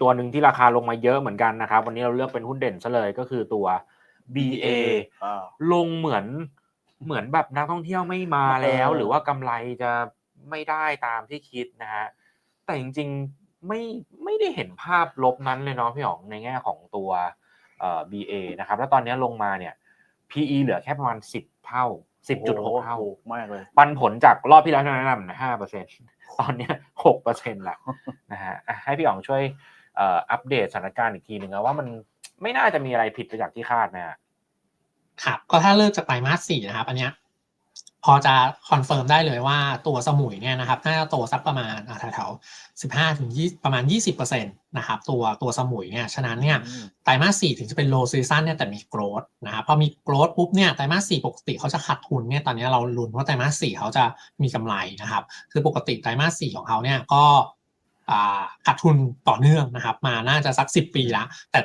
ตัวหนึ่งที่ราคาลงมาเยอะเหมือนกันนะครับ วันนี้เราเลือกเป็นหุ้นเด่นซะเลยก็คือตัว BA อ่าลงเหมือนเหมือนแบบนักท่องเที่ยวไม่มาแล้วเออหรือว่ากำไรจะไม่ได้ตามที่คิดนะฮะแต่จริงๆไม่ไม่ได้เห็นภาพลบนั้นเลยเนาะพี่อ๋องในแง่ของตัวเอ่อ BA นะครับ แล้วตอนนี้ลงมาเนี่ย PE เหลือแค่ประมาณ10เท่า10.6เท่าโอ้โมากเลยปันผลจากรอบที่แล้วที่เราแนะนำนะห้าเปอร์เซ็นตอนเนี้หกเปอร์เซ็นต์ละนะฮะอะให้พี่อ๋องช่วยเอ่ออัปเดตสถานการณ์อีกทีหนึ่งนะว่ามันไม่น่าจะมีอะไรผิดไปจากที่คาดนะฮะครับก็ถ้าเริ่มจากไตรมาสสี่นะครับอันเนี้ยพอจะคอนเฟิร์มได้เลยว่าตัวสมุยเนี่ยนะครับน่าจะโตสักประมาณอ่าแถวๆสิบห้าถึงยี่ประมาณยี่สิบเปอร์เซ็นต์นะครับตัวตัวสมุยเนี่ยฉะนั้นเนี่ยอืมไตรมาสสี่ถึงจะเป็น low season เนี่ยแต่มี growth นะครับพอมี growth ปุ๊บเนี่ยไตรมาสสี่ปกติเขาจะขาดทุนเนี่ยตอนนี้เราลุ้นว่าไตรมาสสี่เขาจะมีกำไรนะครับคือปกติไตรมาสสี่ของเขาเนี่ยก็อ่า ขาดทุนต่อเนื่องนะครับ มาน่าจะสักสิบปีละแต่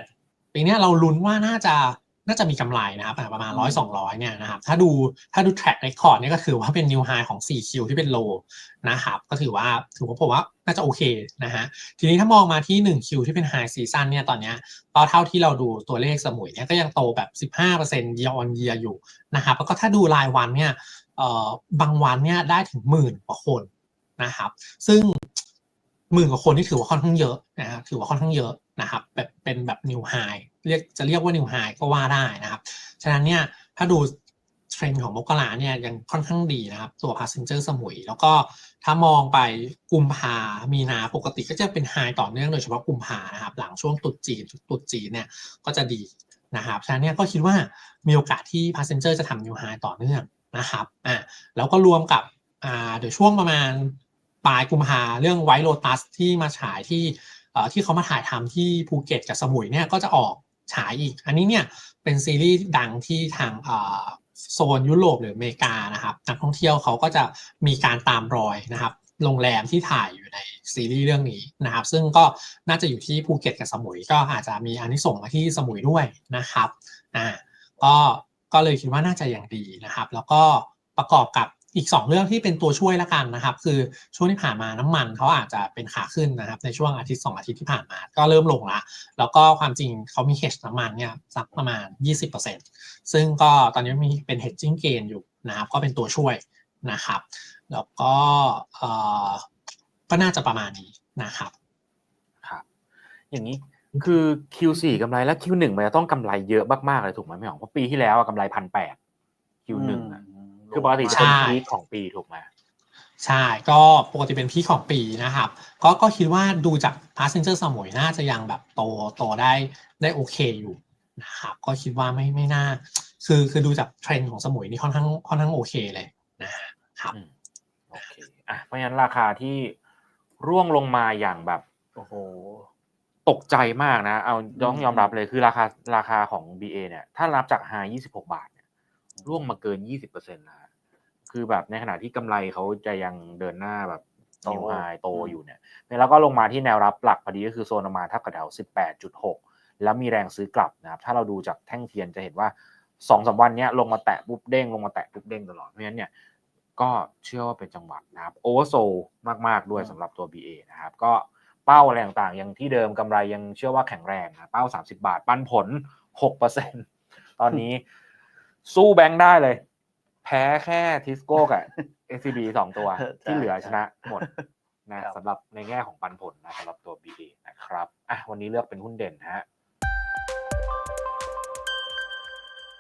ปีเนี้ยเราลุ้นว่าน่าจะน่าจะมีกำไรนะครับอ่าประมาณร้อยสองร้อยเนี่ยนะครับถ้าดูถ้าดู track record เนี่ยก็คือว่าเป็น new high ของ 4Q ที่เป็น low นะครับก็ถือว่าถือว่าผมว่าน่าจะโอเคนะฮะทีนี้ถ้ามองมาที่ 1Q ที่เป็น high season เนี่ยตอนเนี้ยก็เท่าที่เราดูตัวเลขสมุยเนี่ยก็ยังโตแบบ 15% year on year อยู่นะครับแล้วก็ถ้าดูรายวันเนี่ยเอ่อบางวันเนี่ยได้ถึงหมื่นกว่าคนนะครับซึ่ง หมื่นกว่าคนนี่ถือว่าค่อนข้างเยอะนะฮะถือว่าค่อนข้างเยอะนะครับแบบเป็นแบบ new high เรียกจะเรียกว่า new high ก็ว่าได้นะครับ ฉะนั้นเนี่ยถ้าดูเทรนด์ของมกราเนี่ยยังค่อนข้างดีนะครับ ตัว passenger สมุย แล้วก็ถ้ามองไปกุมภามีนาปกติก็จะเป็นไฮต่อเนื่องโดยเฉพาะกุมภานะครับ หลังช่วงตรุษจีนตรุษจีนเนี่ยก็จะดีนะครับฉะนั้นเนี่ยก็คิดว่ามีโอกาสที่ passenger จะทำ new high ต่อเนื่องนะครับอ่าแล้วก็รวมกับอ่าเดี๋ยวช่วงประมาณ ปลายกุมภาเรื่องไวโ o ตัสที่มาฉายที่ที่เขามาถ่ายทำที่ภูเก็ตกับสมุยเนี่ยก็จะออกฉายอีก อันนี้เนี่ยเป็นซีรีส์ดังที่ทางโซนยุโรปหรืออเมริกานะครับนักท่องเที่ยวเขาก็จะมีการตามรอยนะครับโรงแรมที่ถ่ายอยู่ในซีรีส์เรื่องนี้นะครับ ซึ่งก็น่าจะอยู่ที่ภูเก็ตกับสมุย ก็อาจจะมีอันนี้ส่งมาที่สมุยด้วยนะครับอ่าก็ก็เลยคิดว่าน่าจะอย่างดีนะครับ แล้วก็ประกอบกับ อีก 2 เรื่องที่เป็นตัวช่วยละกันนะครับ คือช่วงที่ผ่านมาน้ำมันเขาอาจจะเป็นขาขึ้นนะครับ ในช่วงอาทิตย์ 2 อาทิตย์ที่ผ่านมา ก็เริ่มลงละแล้วก็ความจริงเขามี hedge น้ำมันเนี่ยสักประมาณ 20%ซึ่งก็ตอนนี้มีเป็น hedging gain อยู่นะครับ ก็เป็นตัวช่วยนะครับ แล้วก็เออก็น่าจะประมาณนี้นะครับครับอย่างนี้คือ Q4 กำไรแล้ว Q1 มันจะต้องกำไรเยอะมากๆเลยถูกไหมพี่อ๋องเพราะปีที่แล้วกำไรพันแปด Q1 อะ คือปกติจะเป็นใช่พีคของปีถูกไหมใช่ ก็ปกติเป็นพี่ของปีนะครับ ก็ก็คิดว่าดูจาก passenger สมุยน่าจะยังแบบโตโตได้ได้โอเคอยู่นะครับก็คิดว่าไม่ไม่น่า คือคือดูจากเทรนด์ของสมุยนี่ค่อนข้างค่อนข้างโอเคเลยนะครับอืมโอเคอะเพราะฉะนั้นราคาที่ร่วงลงมาอย่างแบบโอ้โหตกใจมากนะ เอาต้องอืมยอมรับเลยคือราคาราคาของ BA เนี่ย ถ้ารับจาก high 26 บาทเนี่ยร่วงมาเกิน 20%นะฮะ คือแบบในขณะที่กำไรเขาจะยังเดินหน้าแบบโตนิวไฮโตอืมอยู่เนี่ยแล้วก็ลงมาที่แนวรับหลักพอดีก็คือโซนประมาณทับกับแถว 18.6 แล้วมีแรงซื้อกลับนะครับ ถ้าเราดูจากแท่งเทียนจะเห็นว่าสองสามวันเนี้ยลงมาแตะปุ๊บเด้งลงมาแตะปุ๊บเด้งตลอด เพราะฉะนั้นเนี่ยก็เชื่อว่าเป็นจังหวะนะครับโอเวอร์โซมาก ๆ ด้วยสำหรับตัว BA นะครับ ก็เป้าอะไรต่างๆยังที่เดิมกำไรยังเชื่อว่าแข็งแรงนะเป้า 30 บาท ปันผล 6%ตอนนี้สู้แบงค์ได้เลย แพ้แค่ทิสโก้กับ SCB สองตัว ที่เหลือชนะหมดนะครับสำหรับในแง่ของปันผลนะสำหรับตัว BA นะครับอะวันนี้เลือกเป็นหุ้นเด่นนะฮะ